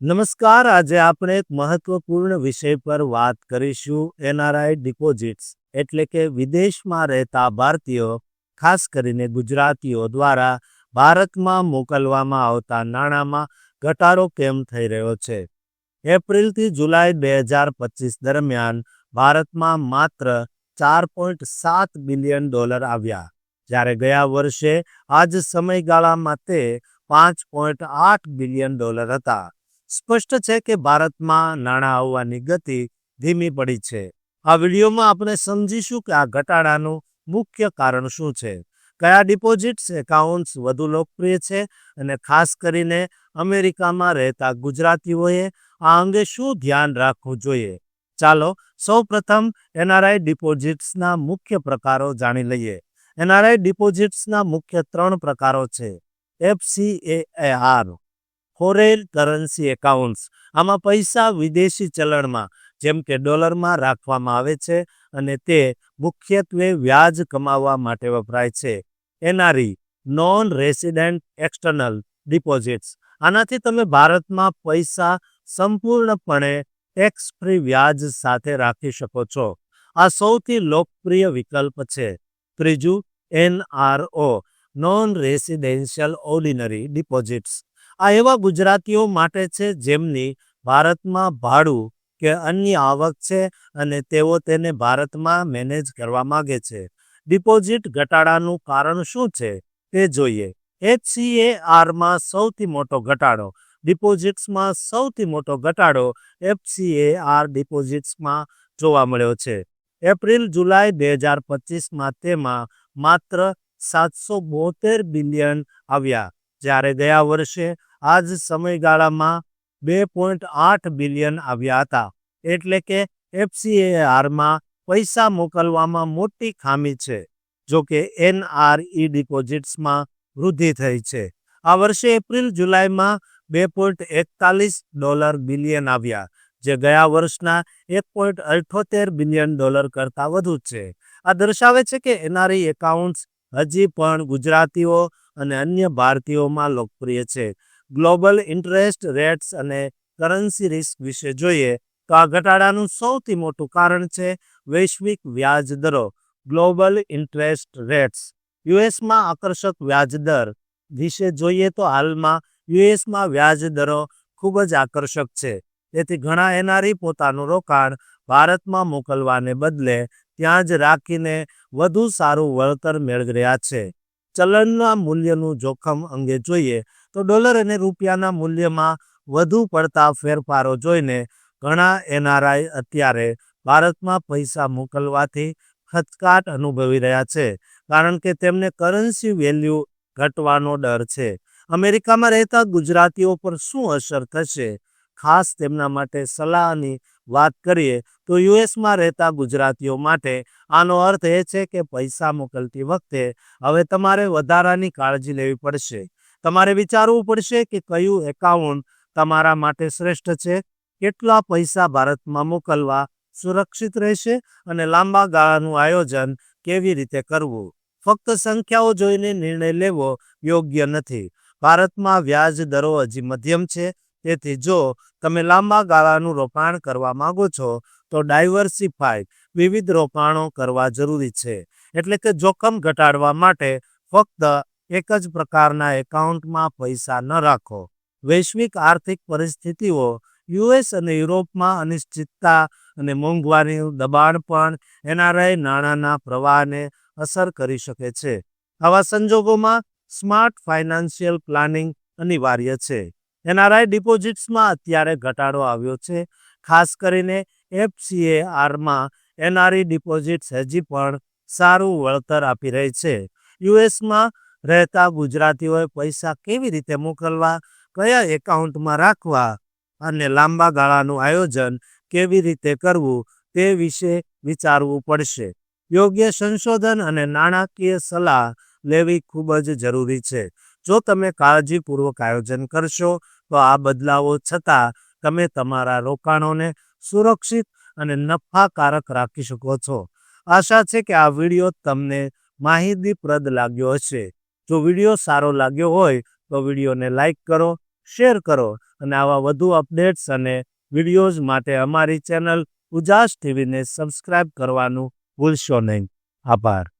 નમસ્કાર, આજે આપણે એક મહત્વપૂર્ણ વિષય પર વાત કરીશું, એનઆરઆઈ ડિપોઝિટ્સ, એટલે કે વિદેશમાં રહેતા ભારતીયો, ખાસ કરીને ગુજરાતીઓ દ્વારા ભારતમાં મોકલવામાં આવતા નાણાંમાં ઘટાડો કેમ થઈ રહ્યો છે? એપ્રિલથી જુલાઈ બે હજાર પચીસ દરમિયાન ભારતમાં માત્ર ચાર પોઈન્ટ સાત બિલિયન ડોલર આવ્યા. જ્યારે ગયા વર્ષે આ જ સમયગાળામાં તે પાંચ પોઈન્ટ આઠ બિલિયન ડોલર હતા. સ્પષ્ટ છે કે ભારતમાં નાણાં આવવાની ગતિ ધીમી પડી છે. આ વિડીયોમાં આપણે સમજીશું કે આ ઘટાડાનું મુખ્ય કારણ શું છે. કયા ડિપોઝિટ્સ, એકાઉન્ટ્સ વધુ લોકપ્રિય છે અને ખાસ કરીને અમેરિકામાં રહેતા ગુજરાતીઓએ આ અંગે શું ધ્યાન રાખવું જોઈએ? ચાલો સૌ પ્રથમ એનઆરઆઈ ડિપોઝિટ્સના મુખ્ય પ્રકારો જાણી લઈએ. એનઆરઆઈ ડિપોઝિટ્સના મુખ્ય ત્રણ પ્રકારો છે. F C A R foreign currency accounts. આમાં પૈસા વિદેશી ચલણમાં, જેમ કે ડોલરમાં રાખવામાં આવે છે અને તે મુખ્યત્વે વ્યાજ કમાવવા માટે વપરાય છે. N R E non resident external deposits. આનાથી તમે ભારતમાં પૈસા સંપૂર્ણપણે ટેક્સ ફ્રી વ્યાજ સાથે રાખી શકો છો. આ સૌથી લોકપ્રિય વિકલ્પ છે. ત્રીજું, NRO non residential ordinary deposits. આ એવા ગુજરાતીઓ માટે છે જેમની ભારતમાં ભાડું કે અન્ય આવક છે અને તેઓ તેને ભારતમાં મેનેજ કરવા માગે છે. ડિપોઝિટ ઘટાડાનું કારણ શું છે તે જોઈએ. એફસીએઆરમાં સૌથી મોટો ઘટાડો, ડિપોઝિટ્સમાં સૌથી મોટો ઘટાડો એફસીએઆર ડિપોઝિટ્સમાં જોવા મળ્યો છે. એપ્રિલ, જુલાઈ બે હજાર પચીસમાં તેમાં માત્ર સાતસો બોતેર બિલિયન આવ્યા. જ્યારે ગયા વર્ષે આ જ સમયગાળામાં બે પોઈન્ટ આઠ બિલિયન આવ્યા હતા. એટલે કે એફસીએઆરમાં પૈસા મોકલવામાં મોટી ખામી છે, જો કે એનઆરઈ ડિપોઝિટ્સમાં વૃદ્ધિ થઈ છે. આ વર્ષે એપ્રિલ જુલાઈમાં બે પોઈન્ટ એકતાલીસ ડોલર બિલિયન આવ્યા, જે ગયા વર્ષના એક પોઈન્ટ અઠ્યોતેર બિલિયન ડોલર કરતાં વધુ છે. આ દર્શાવે છે કે એનઆરઈ એકાઉન્ટ્સ હજી પણ ગુજરાતીઓ અને અન્ય ભારતીયોમાં લોકપ્રિય છે. ગ્લોબલ ઇન્ટરેસ્ટ, રેટ્સ અને કરન્સી રિસ્ક વિશે જોઈએ તો આ ઘટાડાનું સૌથી મોટું કારણ છે વૈશ્વિક વ્યાજ દરો, ગ્લોબલ ઇન્ટરેસ્ટ રેટ્સ. યુએસમાં આકર્ષક વ્યાજ દર વિશે જોઈએ તો હાલમાં યુએસમાં વ્યાજ દરો ખૂબ જ આકર્ષક છે. તેથી ઘણા એનઆરઈ પોતાનું રોકાણ ભારતમાં મોકલવાને બદલે ત્યાં જ રાખીને વધુ સારું વળતર મેળવી રહ્યા છે. ચલણના મૂલ્યનું જોખમ અંગે જોઈએ તો ડોલર અને રૂપિયાના મૂલ્યમાં વધુ પડતા ફેરફારો જોઈને ઘણા એનઆરઆઈ અત્યારે ભારતમાં પૈસા મોકલવાથી ખચકાટ અનુભવી રહ્યા છે, કારણ કે તેમને કરન્સી વેલ્યુ ઘટવાનો ડર છે. અમેરિકામાં રહેતા ગુજરાતીઓ પર શું અસર થશે? ખાસ તેમના માટે સલાહની વાત કરીએ તો યુએસમાં રહેતા ગુજરાતીઓ માટે આનો અર્થ એ છે કે પૈસા મોકલતી વખતે હવે તમારે વધારાની કાળજી લેવી પડશે. તમારે વિચારવું પડશે કે કયું એકાઉન્ટ તમારા માટે શ્રેષ્ઠ છે, કેટલા પૈસા ભારતમાં મોકલવા સુરક્ષિત રહેશે અને લાંબા ગાળાનું આયોજન કેવી રીતે કરવું? ફક્ત સંખ્યાઓ જોઈને નિર્ણય લેવો યોગ્ય નથી. ભારતમાં વ્યાજ દરો હજી મધ્યમ છે, તેથી જો તમે લાંબા ગાળાનું રોકાણ કરવા માંગો છો, તો ડાયવર્સિફાઈ વિવિધ રોકાણો કરવા જરૂરી છે. એટલે કે જોખમ ઘટાડવા માટે ફક્ત એક જ પ્રકારના એકાઉન્ટમાં પૈસા ન રાખો. વૈશ્વિક આર્થિક પરિસ્થિતિઓ, યુએસ અને યુરોપમાં અનિશ્ચિતતા અને મોંઘવારીનું દબાણ પણ એનઆરઆઈ નાણાંના પ્રવાહને અસર કરી શકે છે. આવા સંજોગોમાં સ્માર્ટ ફાઇનાન્શિયલ પ્લાનિંગ અનિવાર્ય છે. એનઆરઆઈ ડિપોઝિટ્સમાં અત્યારે ઘટાડો આવ્યો છે. ખાસ કરીને એફસીએઆરમાં એનઆરઈ ડિપોઝિટ્સ હજી પણ સારું વળતર આપી રહી છે. યુએસમાં રહેતા ગુજરાતીઓએ પૈસા કેવી રીતે મોકલવા, કયા એકાઉન્ટમાં રાખવા અને લાંબા ગાળાનું આયોજન કેવી રીતે કરવું તે વિશે વિચારવું પડશે. યોગ્ય સંશોધન અને નાણાકીય સલાહ લેવી ખૂબ જ જરૂરી છે. જો તમે કાળજીપૂર્વક આયોજન કરશો, તો આ બદલાવો છતાં તમે તમારા રોકાણોને સુરક્ષિત અને નફાકારક રાખી શકો છો. આશા છે કે આ વીડિયો તમને માહિતીપ્રદ લાગ્યો હશે. જો વીડિયો સારો લાગ્યો હોય તો વિડીયોને લાઇક કરો, શેર કરો અને આવા વધુ અપડેટ્સ અને વિડીયોઝ માટે અમારી ચેનલ ઉજાસ ટીવીને સબસ્ક્રાઇબ કરવાનું ભૂલશો નહીં. આભાર.